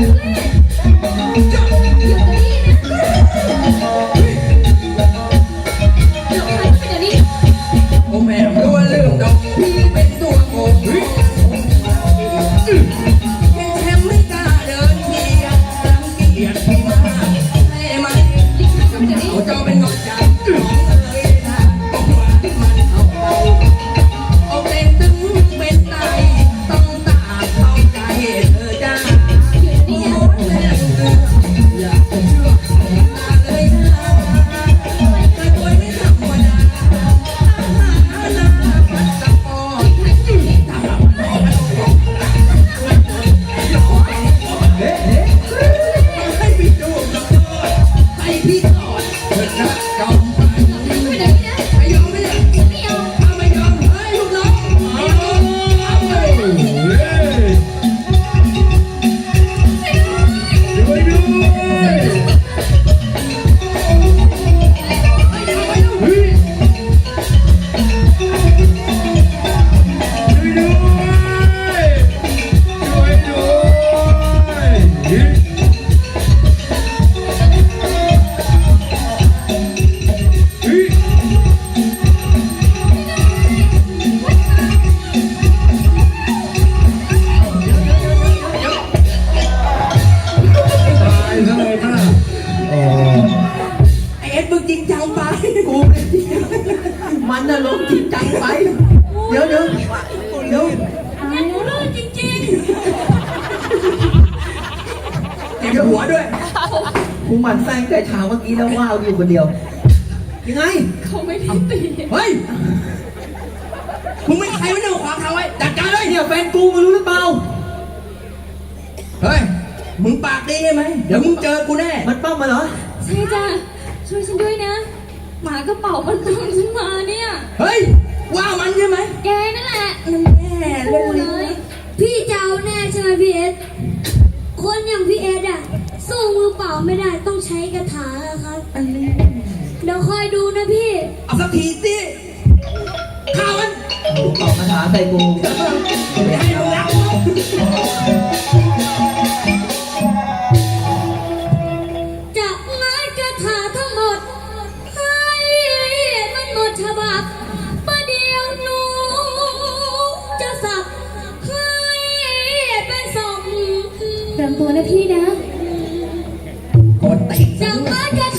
Yeah. หัวด้วยกูหมั่นแส้งแต่เช้าเมื่อกี้แล้วว่าวอยู่คนเดียว ยังไง เขาไม่ได้ตีเฮ้ย มึงไม่ใครไม่ได้าขวาเขาไว้จัดการเลยเนี่ยแฟนกูมึรู้หรือเปล่า เฮ้ย มึงปากดีไหม เดี๋ยวมึงเจอกูแน่ มันป้อมมาเหรอ ใช่จ้ะช่วยฉันด้วยนะ หมากระเป๋ามันตามฉันมาเนี่ย เฮ้ย ว่ามันใช่ไหมแกนั่นแหละแน่เลย พี่เจ้าแน่ใช่ไหมพี่เอสคนอย่างพี่เอส สู้มือเปล่าไม่ได้ต้องใช้กระถาครับเดี๋ยวคอยดูนะพี่ เอาสักทีสิข้าวมันตอากระถาใส่กูไม่ได้ Somebody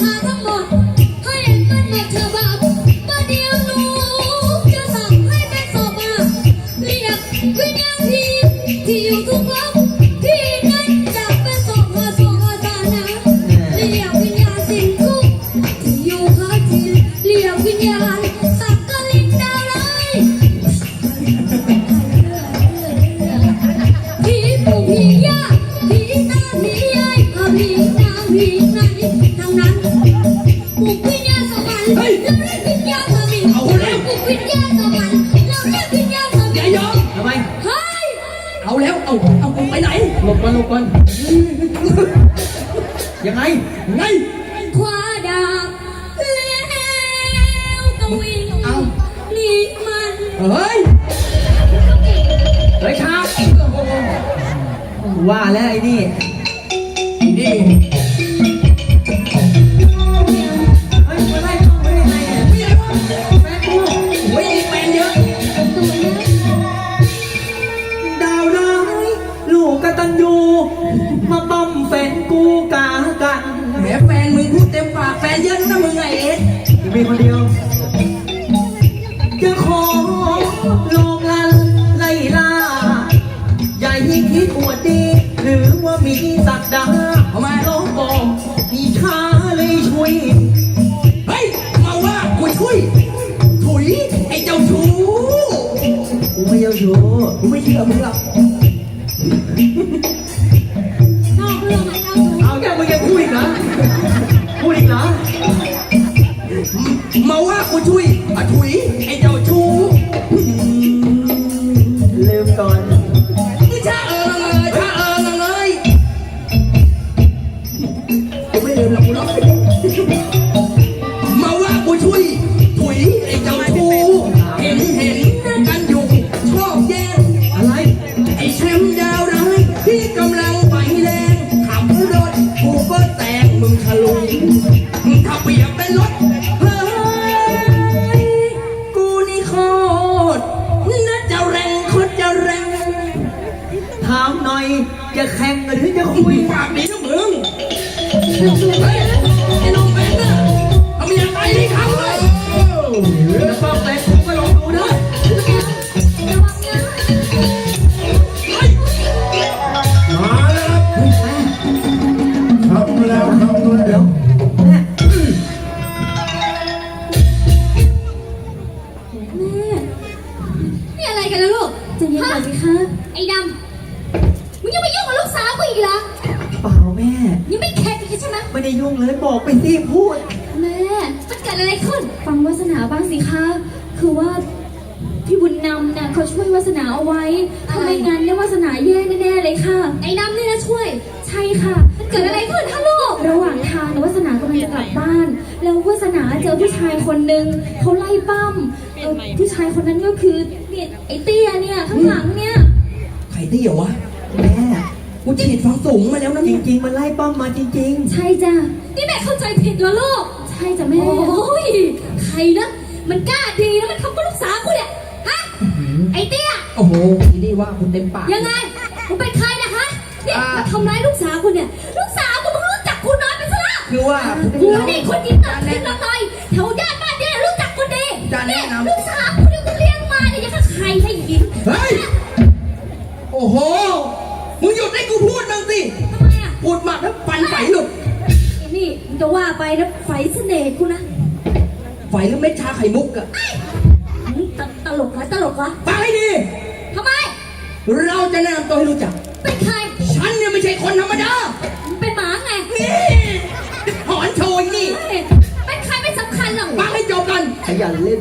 เอาเอากูไปไหนหลบก่นหลบก่นยังไงยังไงควาดาบแล้วก็วิ่อีมันเฮ้ยเฮ้ยครับว่าแล้วไอ้นี่ไอ้นี่ Rodrigo Leão. แม่นี่อะไรกันนะลูกใจะเย็นก่อนสิคะ ไอ้ดำ ไหมไม่ได้ยุ่งเลยบอกไปสิพูด แม่มันเกิดอะไรขึ้น ฟังวาสนาบ้างสิคะ คือว่าพี่บุญนำน่ะเขาช่วยวาสนาเอาไว้ถ้าไม่งั้นเนี่ยวาสนาแย่แน่ๆเลยค่ะ ไอ้ดำนี่นะช่วย ใช่ค่ะ มันเกิดอะไรขึ้นฮะลูกระหว่างทางเนี่ยวาสนากำลังจะกลับบ้าน แล้ววาสนาเจอผู้ชายคนหนึ่งเขาไล่ปั้มเอ่อผู้ชายคนนั้นก็คือเนี่ยไอ้เตี้ยเนี่ยข้างหลังเนี่ย ใครเตี้ยวะแม่ กูฉีดฟังสูงมาแล้วนะจเนี่ยริง ๆ มันไล่ป้อมมาจริง ใช่จ้ะ นี่แม่เข้าใจผิดเหรอลูก ใช่จ้ะแม่ โอ้ย ใครนะ มันกล้าดีนะมันทำกับลูกสาวกูเนี่ย ฮะ ไอ้เตี้ย โอ้โหทีนี่ว่าคุณเต็มปาก ยังไงมึงเป็นใครนะฮะเนี่ยอ่ามาทำร้ายลูกสาวกูเนี่ย ลูกสาวกูมึงรู้จักกูน้อยไปซะแล้วคือว่า กูนี่คนยิ้มหน่อยยิ้มหน่อยแถวย่านบ้านเนี่ยรู้จักกูดีจะแนะนำลูกสาวกูเนี่ยกูเลี้ยงมาเนี่ยยังกับใครให้หญิงเฮ้ย ไปนะไฟเสน่ห์กูนะไฟหรือเม็ดชาไข่มุกอะมึงตตลกเหรอตลกเหรอฟังให้ดี ทำไม เราจะแนะนำตัวให้รู้จัก เป็นใคร ฉันเนี่ยไม่ใช่คนธรรมดามึงเป็นหมาไงนี่หอนโชยนี่ เฮ้ยเป็นใครไม่สำคัญหรอกฟังให้จบกันๆขยันเล่น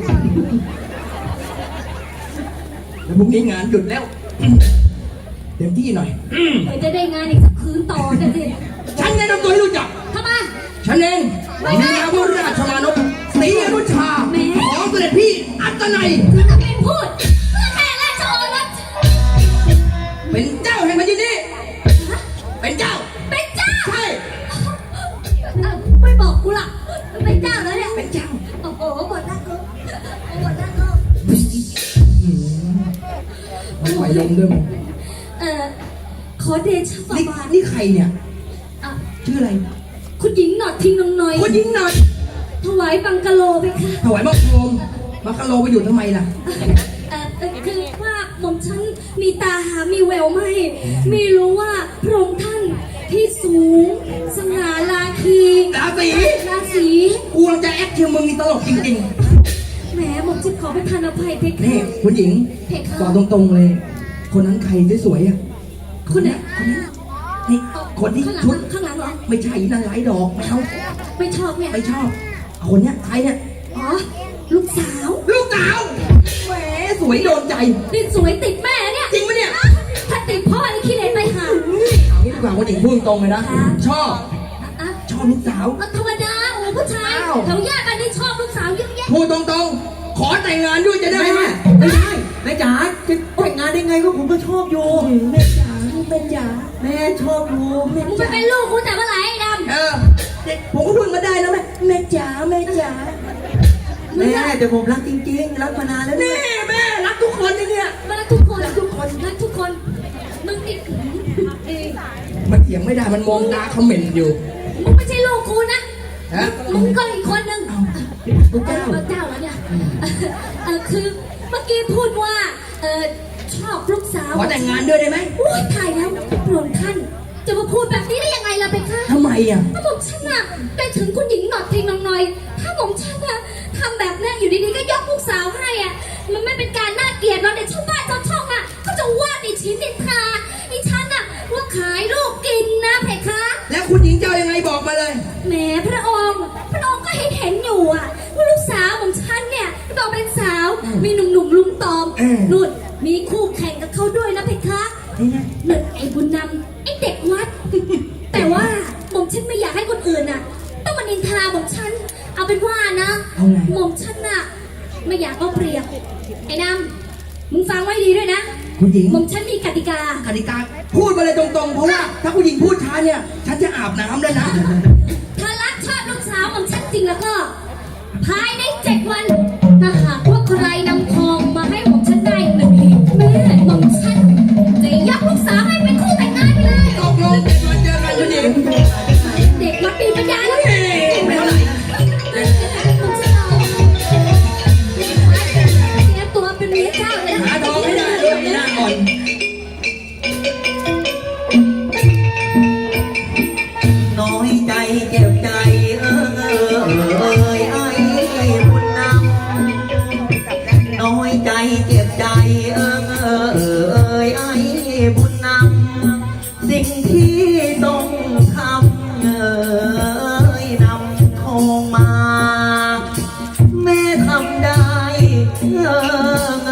แล้วพรุ่งนี้งานหยุดแล้ว เต็มที่หน่อย เดี๋ยวจะได้งานอีกสักคืนต่อนะสิฉันแนะนำตัวให้รู้จัก ทำไม ฉันเองไม่มีได้นามว่าราชมานพศรีอนุชาแหมของเสด็จพี่อัตนัยถึงจะเป็นพูดเพื่อแค่ราชโอรสเป็นเจ้าแห่งแผ่นดินนี้เป็นเจ้า เป็นเจ้าใช่ เอ้าไม่บอกกูล่ะเป็นเจ้าแล้วเนี่ยเป็นเจ้า โอ้โหหมดแล้วกูหมดแล้วกูไม่ไหวลงด้วยมึงเอ่อขอเดชะฝ่านี่บาทนี่ใครเนี่ย อะ ชื่ออะไร คุณหญิงหนอดทิ้งน้องน้อยคนยิงหน่อยถวายบังกะโลไปค่ะถวายบังคมมาคาโลไปอยู่ทำไมล่ะ เอ่อเอ่อคือว่าหม่อมฉันมีตาหามีแววไหมไม่รู้ว่าพระองค์ท่านที่สูง สง่าราคีราศี ราศีกูกำลังจะแอคเทียมึงนี่ตลกจริงแหมหม่อมฉันขอประทานอภัยเพๆคะนี่คุณหญิงเพคะ บอกตรงๆเลย คนนั้นใครสวยๆอะคนไหนคนนั้นนี่คนที่ข้างหลังชุด ไม่ใช่นั่นไร้ดอกไม่เอาไม่ชอบเนี่ยไม่ชอบคนเนี้ยใครเนี่ยอ๋อลูกสาว ลูกสาวแหมสวยโดนใจนี่สวยติดแม่เนี่ยจริงปะเนี่ย ถ้าติดพ่อนี่ขี้เหร่ไปหาเอางี้ดีกว่าคุณหญิงพูดตรงเลยนะค่ะชอบ อะชอบลูกสาวอะธรรมดาโอ้ผู้ชายอ้าว แถวย่านบ้านนี่ชอบลูกสาวเยอะแยะพูดตรงๆ ขอแต่งงานด้วยจะได้แม่ไหมไม่ได้แม่จ๋าจะแต่งงานได้ไงก็ผมก็ชอบอยู่ แม่จ๋าแม่จ๋าแม่ชอบอยู่ มึงไปเป็นลูกกูแต่เมื่อไหร่ จ๋าแม่แต่ผมรักจริงๆ รักมานานแล้วนี่เนี่ยแม่รักทุกคนเลยเนี่ยมารักทุกคนรักทุกคนรักทุกคน มึงนี่เอ้ยมันเถียงไม่ได้มันมองตาเขม่นอยู่ มึงไม่ใช่ลูกกูนะ ฮะ มึงก็อีกคนนึงลูกเจ้าเออเจ้าแล้วเนี่ยเออคือเมื่อกี้พูดว่า เออชอบลูกสาวขอแต่งงานด้วยได้ไหมอุ้ยตายแล้วพระองค์ท่าน จะมาพูดแบบนี้ได้ยังไงล่ะเบคะทำไมอะถ้าผมฉันอะไปถึงคุณหญิงหนอดเทงน้องน้อย ถ้าผมฉันอะทำแบบเนี้ยอยู่ดีๆก็ยกลูกสาวให้อะมันไม่เป็นการน่าเกลียดหรอกในชาวบ้านชาวช่องอะเขาจะว่าดิฉันนินทาดิฉันอะว่าขายลูกกินนะเพคะ แล้วคุณหญิงจะเอายังไงบอกมาเลย แหมพระองค์ พระองค์ก็เห็นเห็นอยู่อะว่าลูกสาวของฉันเนี่ยก็เป็นสาวมีหนุ่มๆลุมตอมเออนุ่นมีคู่แข่งกับเขาด้วยนะเพคะนี่ไงเลือดไอ้บุญนำไอ้ เด็กวัด แต่ว่าหม่อมฉันไม่อยากให้คนอื่นน่ะ ต้องมานินทาหม่อมฉัน เอาเป็นว่านะเอาไงหม่อมฉันน่ะ ไม่อยากเอาเปรียบไอ้นำมึงฟังไว้ดีด้วยนะคุณหญิงหม่อมฉันมีกติกา กติกาพูดมาเลยตรงๆ เพราะว่า ถ้าคุณหญิงพูดช้าเนี่ย ฉันจะอาบน้ำแล้วนะ ถ้าของฉันจริงแล้วก็ ภายในเจ็ดวันถ้าหากว่าใครนำำได้เออ